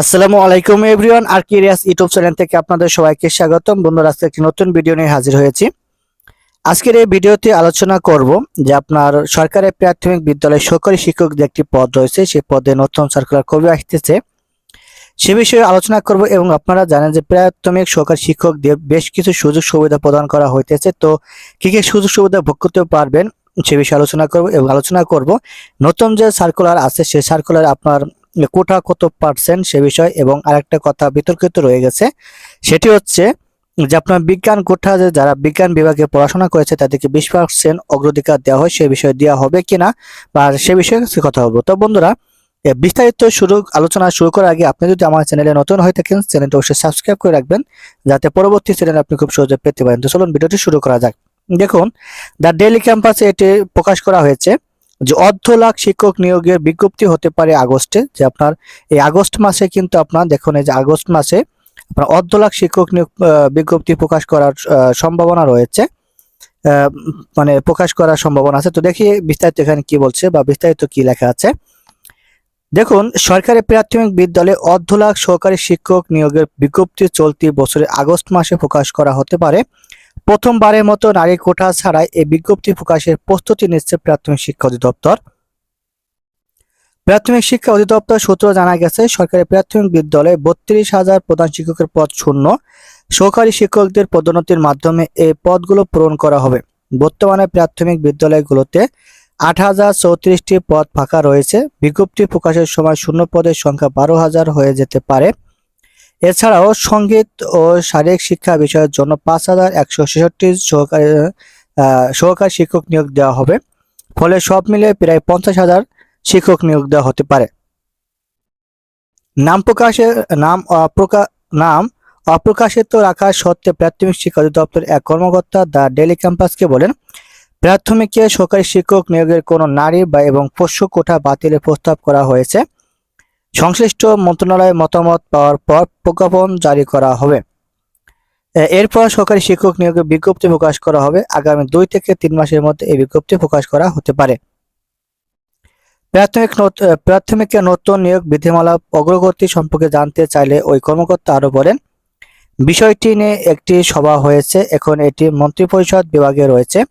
আসসালামু আলাইকুম এভরিওয়ান আর কিরিয়াস ইউটিউব চ্যানেল থেকে আপনাদের সবাইকে স্বাগতম। বন্ধুরা, আজকে একটি নতুন ভিডিও নিয়ে হাজির হয়েছি। আজকের এই ভিডিওতে আলোচনা করব যে আপনার সরকারি প্রাথমিক বিদ্যালয়ে সরকারি শিক্ষক যে একটি পদ রয়েছে, সেই পদে নতুন সার্কুলার কবে আসতেছে, সে বিষয়ে আলোচনা করব এবং আপনারা জানেন যে প্রাথমিক সরকারি শিক্ষকদের বেশ কিছু সুযোগ সুবিধা প্রদান করা হইতেছে। তো কী কী সুযোগ সুবিধা ভোগ করতে পারবেন সে বিষয়ে আলোচনা করব এবং আলোচনা করব। নতুন যে সার্কুলার আছে, সেই সার্কুলার আপনার কোটা কত পার্সেন্ট সে বিষয় এবং আরেকটা কথা বিতর্কিত রয়ে গেছে, সেটি হচ্ছে যে আপনার বিজ্ঞান কোঠা যে যারা বিজ্ঞান বিভাগে পড়াশোনা করেছে তাদেরকে বিশ পার্সেন্ট অগ্রাধিকার দেওয়া হয়, সে বিষয়ে দেওয়া হবে কিনা বা সে বিষয়ে কথা বলব তো বন্ধুরা বিস্তারিত শুরু, আলোচনা শুরু করার আগে আপনি যদি আমার চ্যানেলে নতুন হয়ে থাকেন, চ্যানেলটা অবশ্যই সাবস্ক্রাইব করে রাখবেন যাতে পরবর্তী চ্যানেল আপনি খুব সহজে পেতে পারেন। তো চলুন ভিডিওটি শুরু করা যাক। দেখুন, দ্য ডেইলি ক্যাম্পাসে এটি প্রকাশ করা হয়েছে। যে অর্ধ লাখ শিক্ষক নিয়োগের বিজ্ঞপ্তি হতে পারে আগস্টে, যে আপনার এই আগস্ট মাসে কিন্তু আপনার দেখুন এই যে আগস্ট মাসে আপনার অর্ধ লাখ শিক্ষক নিয়োগ বিজ্ঞপ্তি প্রকাশ করার সম্ভাবনা রয়েছে। মানে প্রকাশ করার সম্ভাবনা আছে। তো দেখি বিস্তারিত এখানে কি বলছে বা বিস্তারিত কি লেখা আছে। দেখুন, সরকারি প্রাথমিক বিদ্যালয়ে অর্ধ লাখ সহকারী শিক্ষক নিয়োগের বিজ্ঞপ্তি চলতি বছরের আগস্ট মাসে প্রকাশ করা হতে পারে। প্রথমবারের মতো নারী কোঠা ছাড়াই এই বিজ্ঞপ্তি প্রকাশের প্রস্তুতি নিচ্ছে প্রাথমিক শিক্ষা অধিদপ্তর। প্রাথমিক শিক্ষা অধিদপ্তর সূত্র জানা গেছে, সরকারি প্রাথমিক বিদ্যালয়ে বত্রিশ হাজার প্রধান শিক্ষকের পদ শূন্য। সহকারী শিক্ষকদের পদোন্নতির মাধ্যমে এই পদগুলো পূরণ করা হবে। বর্তমানে প্রাথমিক বিদ্যালয়গুলোতে আট হাজার চৌত্রিশটি পদ ফাঁকা রয়েছে। বিজ্ঞপ্তি প্রকাশের সময় শূন্য পদের সংখ্যা বারো হাজার হয়ে যেতে পারে। এছাড়াও সংগীত ও শারীরিক শিক্ষা বিষয়ের জন্য পাঁচ হাজার একশো ছেষট্টি সহকারী সহকারী শিক্ষক নিয়োগ দেওয়া হবে। ফলে সব মিলে প্রায় পঞ্চাশ হাজার শিক্ষক নিয়োগ দেওয়া হতে পারে। নাম প্রকাশে, নাম নাম অপ্রকাশিত রাখা সত্ত্বে প্রাথমিক শিক্ষা অধিদপ্তর এক কর্মকর্তা দ্য ডেলি ক্যাম্পাসকে বলেন, প্রাথমিকে সরকারি শিক্ষক নিয়োগের কোনো নারী বা এবং পোষ্য কোঠা বাতিলের প্রস্তাব করা হয়েছে। সংশ্লিষ্ট মন্ত্রণালয়ের মতামত পাওয়ার পর প্রজ্ঞাপন জারি করা হবে। এরপর সরকারি শিক্ষক নিয়োগের বিজ্ঞপ্তি প্রকাশ করা হবে। আগামী দুই থেকে তিন মাসের মধ্যে এই বিজ্ঞপ্তি প্রকাশ করা হতে পারে। প্রাথমিক নত- আহ, প্রাথমিকে নতুন নিয়োগ বিধিমালা অগ্রগতি সম্পর্কে জানতে চাইলে ওই কর্মকর্তা আরও বলেন বিষয়টি নিয়ে একটি সভা হয়েছে। এখন এটি মন্ত্রিপরিষদ বিভাগে রয়েছে।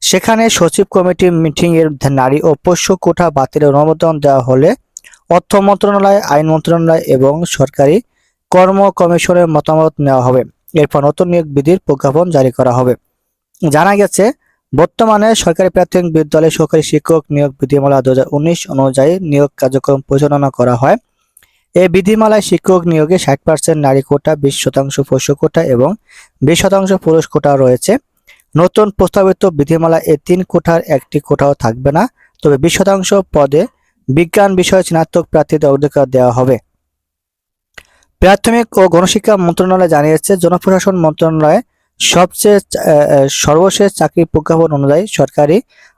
সেখানে সচিব কমিটি মিটিংয়ের নারী ও পোষ্য কোঠা বাতিলের অনুমোদন দেওয়া হলে অর্থ মন্ত্রণালয়, আইন মন্ত্রণালয় এবং সরকারি কর্ম কমিশনের মতামত নেওয়া হবে। এরপর নতুন নিয়োগ বিধির প্রজ্ঞাপন জারি করা হবে। জানা গেছে, বর্তমানে সরকারি প্রাথমিক বিদ্যালয়ে সরকারি শিক্ষক নিয়োগ বিধিমালা দু অনুযায়ী নিয়োগ কার্যক্রম পরিচালনা করা হয়। এই বিধিমালায় শিক্ষক নিয়োগে ষাট পার্সেন্ট নারী কোটা, বিশ শতাংশ পুরুষ কোটা এবং বিশ শতাংশ পুরুষ কোটা রয়েছে। নতুন প্রস্তাবিত বিধিমালা এই তিন কোঠার একটি কোঠাও থাকবে না, তবে বিশ শতাংশ পদে বিজ্ঞান বিষয়ে স্নাতক প্রার্থীদের অগ্রাধিকার দেওয়া হবে। প্রাথমিক ও গণশিক্ষা মন্ত্রণালয় জানিয়েছে, জনপ্রশাসন মন্ত্রণালয়ে সবচেয়ে সর্বশেষ চাকরি প্রজ্ঞাপন অনুযায়ী সরকারি,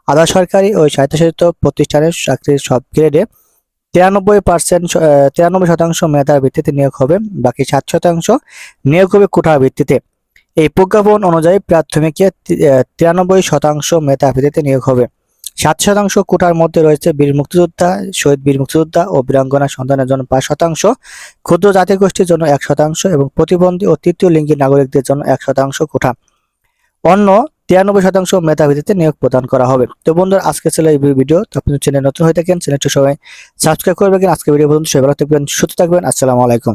আধা সরকারি ও স্বায়ত্তশাসিত প্রতিষ্ঠানের চাকরির সব গ্রেডে তিরানব্বই পার্সেন্ট তিরানব্বই শতাংশ মেধার ভিত্তিতে নিয়োগ হবে, বাকি সাত শতাংশ নিয়োগ হবে কোঠার ভিত্তিতে। এই প্রজ্ঞাপন অনুযায়ী প্রাথমিকে তিরানব্বই শতাংশ মেধা ভিত্তিতে নিয়োগ হবে। সাত শতাংশ কোটার মধ্যে রয়েছে বীর মুক্তিযোদ্ধা, শহীদ বীর মুক্তিযোদ্ধা ও বীরাঙ্গনা সন্তানের জন্য পাঁচ শতাংশ। ক্ষুদ্র জাতিগোষ্ঠীর জন্য এক শতাংশ এবং প্রতিবন্ধী ও তৃতীয় লিঙ্গের নাগরিকদের জন্য এক শতাংশ কোঠা। অন্য তিরানব্বই শতাংশ মেধা ভিত্তিতে নিয়োগ প্রদান করা হবে। তো বন্ধুরা আজকে ছিল এই ভিডিও। তো আপনি চ্যানেল নতুন হয়ে থাকেন, চ্যানেলটি সবাই সাবস্ক্রাইব করবেন। আজকে ভিডিও পর্যন্ত সবাই ভালো থাকবেন, সুস্থ থাকবেন। আসসালামু আলাইকুম।